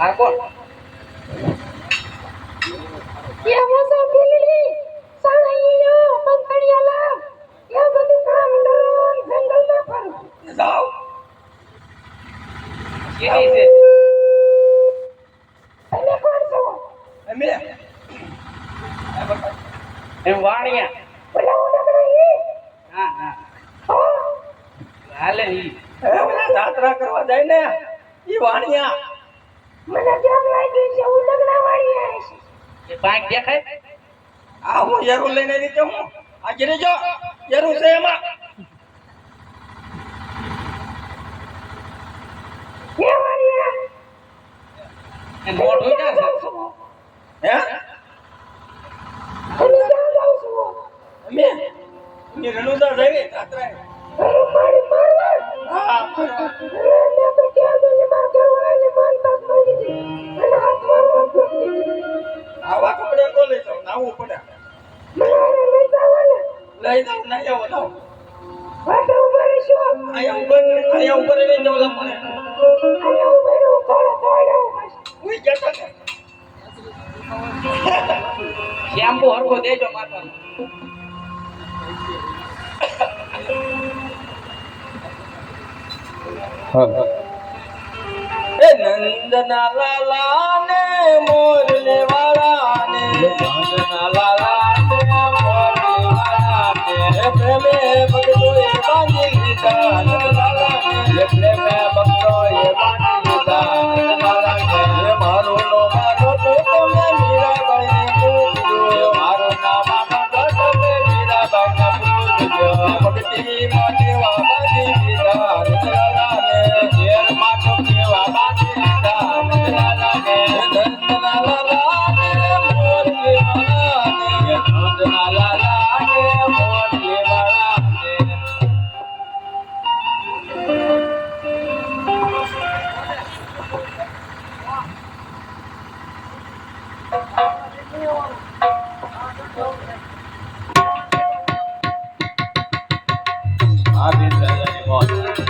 આ કેની છે તમે કોણ છો અમે. એમ વાણિયા. બોલા ઉડકડા ઈ? હા હા. હાલે ઈ. એ જાત્રા કરવા જાય ને ઈ વાણિયા. મને કેમ લાગ્યું છે છે એ પાંખ દેખાય? આ હું યરું લઈને આવી તો હું આ જો. યરું છે એમાં એ વાળી એ મોઢું ક્યાં છે હે? તમે ક્યાં જાવ છો. અમે? અમે રણુદા જઈએ નથી. આવા કપડે તો લઈ જાવ નાવું પડે. મને લઈ જાવ ને લઈ જાવ ના અહીંયા ઉપર અહીંયા ઉપર લઈ જાવ લપડે શેમ્પુ હરખો દેજો માથામાં એ નંદના લાલા ને મોરલે વાળા ને નંદના લાલા ને મોરલે વાળા ને પ્રેમે ભક્તો એ બાંધી લીધા નંદલાલા ને પ્રેમે આ બેન રાજાની મોજ આ